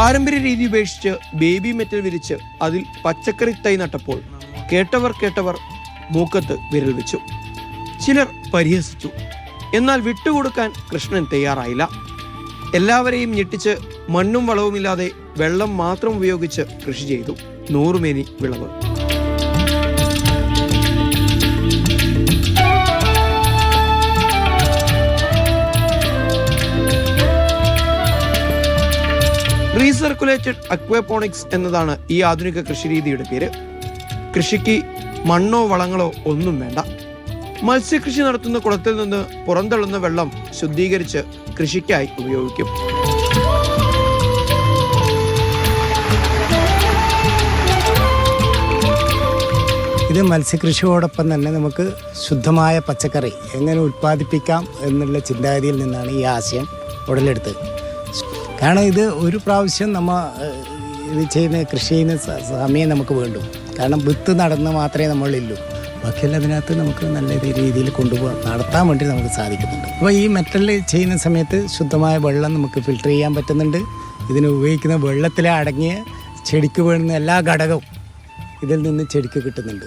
പാരമ്പര്യ രീതി ഉപേക്ഷിച്ച് ബേബി മെറ്റൽ വിരിച്ച് അതിൽ പച്ചക്കറി തൈ നട്ടപ്പോൾ കേട്ടവർ കേട്ടവർ മൂക്കത്ത് വിരൽ വെച്ചു. ചിലർ പരിഹസിച്ചു. എന്നാൽ വിട്ടുകൊടുക്കാൻ കൃഷ്ണൻ തയ്യാറായില്ല. എല്ലാവരെയും ഞെട്ടിച്ച് മണ്ണും വളവുമില്ലാതെ വെള്ളം മാത്രം ഉപയോഗിച്ച് കൃഷി ചെയ്തു. നൂറുമേനി വിളവ്. റീസർക്കുലേറ്റഡ് അക്വപോണിക്സ് എന്നതാണ് ഈ ആധുനിക കൃഷിരീതിയുടെ പേര്. കൃഷിക്ക് മണ്ണോ വളങ്ങളോ ഒന്നും വേണ്ട. മത്സ്യകൃഷി നടത്തുന്ന കുളത്തിൽ നിന്ന് പുറന്തള്ളുന്ന വെള്ളം ശുദ്ധീകരിച്ച് കൃഷിക്കായി ഉപയോഗിക്കും. ഇത് മത്സ്യകൃഷിയോടൊപ്പം തന്നെ നമുക്ക് ശുദ്ധമായ പച്ചക്കറി എങ്ങനെ ഉൽപ്പാദിപ്പിക്കാം എന്നുള്ള ചിന്താഗതിയിൽ നിന്നാണ് ഈ ആശയം ഉടലെടുത്തത്. കാരണം ഇത് ഒരു പ്രാവശ്യം നമ്മൾ ഇത് ചെയ്യുന്ന കൃഷി ചെയ്യുന്ന സമയം നമുക്ക് വേണ്ടു. കാരണം വിത്ത് നടന്ന് മാത്രമേ നമ്മളില്ലൂ. ബാക്കിയെല്ലാം അതിനകത്ത് നമുക്ക് നല്ല രീതിയിൽ കൊണ്ടുപോകാൻ നടത്താൻ വേണ്ടി നമുക്ക് സാധിക്കുന്നുണ്ട്. അപ്പോൾ ഈ മെറ്റൽ ചെയ്യുന്ന സമയത്ത് ശുദ്ധമായ വെള്ളം നമുക്ക് ഫിൽട്ടർ ചെയ്യാൻ പറ്റുന്നുണ്ട്. ഇതിന് ഉപയോഗിക്കുന്ന വെള്ളത്തിൽ അടങ്ങിയ ചെടിക്ക് വേണ്ടുന്ന എല്ലാ ഘടകവും ഇതിൽ നിന്ന് ചെടിക്ക് കിട്ടുന്നുണ്ട്.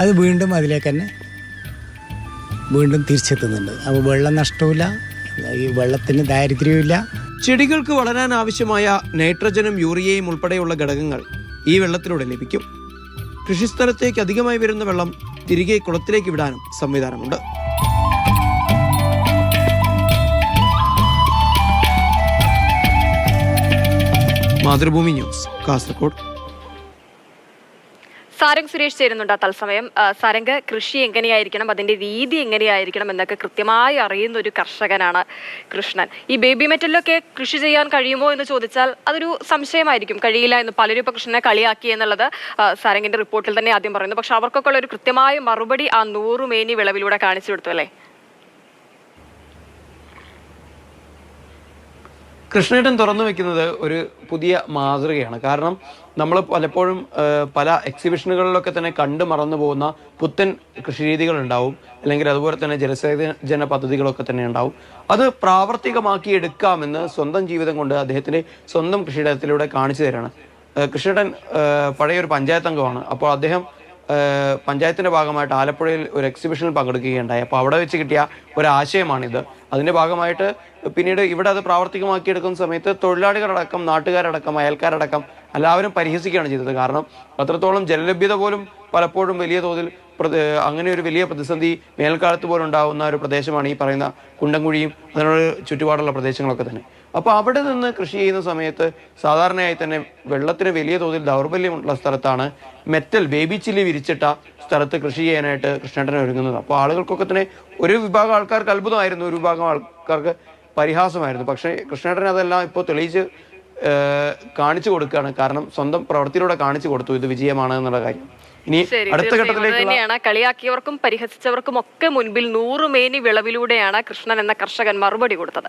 അത് വീണ്ടും അതിലേക്ക് തന്നെ വീണ്ടും തിരിച്ചെത്തുന്നുണ്ട്. അപ്പോൾ വെള്ളം നഷ്ടമില്ല ഈ വെള്ളത്തിന് ദാരിദ്ര്യമില്ല ചെടികൾക്ക് വളരാൻ ആവശ്യമായ നൈട്രജനും യൂറിയയും ഉൾപ്പെടെയുള്ള ഘടകങ്ങൾ ഈ വെള്ളത്തിലൂടെ ലഭിക്കും. കൃഷിസ്ഥലത്തേക്ക് അധികമായി വരുന്ന വെള്ളം തിരികെ കുളത്തിലേക്ക് വിടാനും സംവിധാനമുണ്ട്. മാതൃഭൂമി ന്യൂസ് കാസർഗോഡ്. സാരംഗ് സുരേഷ് ചേരുന്നുണ്ട് തത്സമയം. സാരംഗ് കൃഷി എങ്ങനെയായിരിക്കണം അതിന്റെ രീതി എങ്ങനെയായിരിക്കണം എന്നൊക്കെ കൃത്യമായി അറിയുന്ന ഒരു കർഷകനാണ് കൃഷ്ണൻ. ഈ ബേബി മെറ്റലിലൊക്കെ കൃഷി ചെയ്യാൻ കഴിയുമോ എന്ന് ചോദിച്ചാൽ അതൊരു സംശയമായിരിക്കും. കഴിയില്ല എന്ന് പലരും ഇപ്പൊ കൃഷ്ണനെ കളിയാക്കി എന്നുള്ളത് സാരംഗിന്റെ റിപ്പോർട്ടിൽ തന്നെ ആദ്യം പറയുന്നു. പക്ഷെ അവർക്കൊക്കെ ഉള്ള ഒരു കൃത്യമായ മറുപടി ആ നൂറുമേനി വിളവിലൂടെ കാണിച്ചു കൊടുത്തു അല്ലേ? കൃഷ്ണേട്ടൻ തുറന്നു വെക്കുന്നത് ഒരു പുതിയ മാതൃകയാണ്. കാരണം നമ്മൾ പലപ്പോഴും പല എക്സിബിഷനുകളിലൊക്കെ തന്നെ കണ്ടു മറന്നു പോകുന്ന പുത്തൻ കൃഷിരീതികൾ ഉണ്ടാവും അല്ലെങ്കിൽ അതുപോലെ തന്നെ ജലസേചന പദ്ധതികളൊക്കെ തന്നെ ഉണ്ടാവും. അത് പ്രാവർത്തികമാക്കി എടുക്കാമെന്ന് സ്വന്തം ജീവിതം കൊണ്ട് അദ്ദേഹത്തിന്റെ സ്വന്തം കൃഷിയിടത്തിലൂടെ കാണിച്ചു തരാണ്. കൃഷ്ണേട്ടൻ പഴയ പഴയൊരു പഞ്ചായത്ത് അംഗമാണ് അപ്പോൾ അദ്ദേഹം ഏഹ് പഞ്ചായത്തിന്റെ ഭാഗമായിട്ട് ആലപ്പുഴയിൽ ഒരു എക്സിബിഷനിൽ പങ്കെടുക്കുകയുണ്ടായി. അപ്പോൾ അവിടെ വെച്ച് കിട്ടിയ ഒരു ആശയമാണിത് അതിന്റെ ഭാഗമായിട്ട് പിന്നീട് ഇവിടെ അത് പ്രാവർത്തികമാക്കിയെടുക്കുന്ന സമയത്ത് തൊഴിലാളികളടക്കം നാട്ടുകാരടക്കം അയൽക്കാരടക്കം എല്ലാവരും പരിഹസിക്കുകയാണ് ചെയ്തത്. കാരണം അത്രത്തോളം ജലലഭ്യത പോലും പലപ്പോഴും വലിയ തോതിൽ അങ്ങനെ ഒരു വലിയ പ്രതിസന്ധി വേനൽക്കാലത്ത് പോലും ഉണ്ടാകുന്ന ഒരു പ്രദേശമാണ് ഈ പറയുന്ന കുണ്ടൻകുഴിയും അതിനോട് ചുറ്റുപാടുള്ള പ്രദേശങ്ങളൊക്കെ തന്നെ. അപ്പോൾ അവിടെ നിന്ന് കൃഷി ചെയ്യുന്ന സമയത്ത് സാധാരണയായി തന്നെ വെള്ളത്തിന് വലിയ തോതിൽ ദൗർബല്യമുള്ള സ്ഥലത്താണ് മെറ്റൽ ബേബി ചില്ലി വിരിച്ചിട്ട സ്ഥലത്ത് കൃഷി ചെയ്യാനായിട്ട് കൃഷ്ണേട്ടൻ ഒരുങ്ങുന്നത്. അപ്പോൾ ആളുകൾക്കൊക്കെ തന്നെ ഒരു വിഭാഗം ആൾക്കാർക്ക് അത്ഭുതമായിരുന്നു ഒരു വിഭാഗം ആൾക്കാർക്ക് പരിഹാസമായിരുന്നു. പക്ഷേ കൃഷ്ണേട്ടൻ അതെല്ലാം ഇപ്പോൾ തെളിയിച്ച് കാണിച്ചു കൊടുക്കുകയാണ്. കാരണം സ്വന്തം പ്രവൃത്തിയിലൂടെ കാണിച്ചു കൊടുത്തു ഇത് വിജയമാണ് എന്നുള്ള കാര്യം. ഇനി അടുത്ത ഘട്ടത്തിലേക്ക് തന്നെയാണ്. കളിയാക്കിയവർക്കും പരിഹസിച്ചവർക്കും ഒക്കെ മുൻപിൽ നൂറുമേനി വിളവിലൂടെയാണ് കൃഷ്ണൻ എന്ന കർഷകൻ മറുപടി കൊടുത്തത്.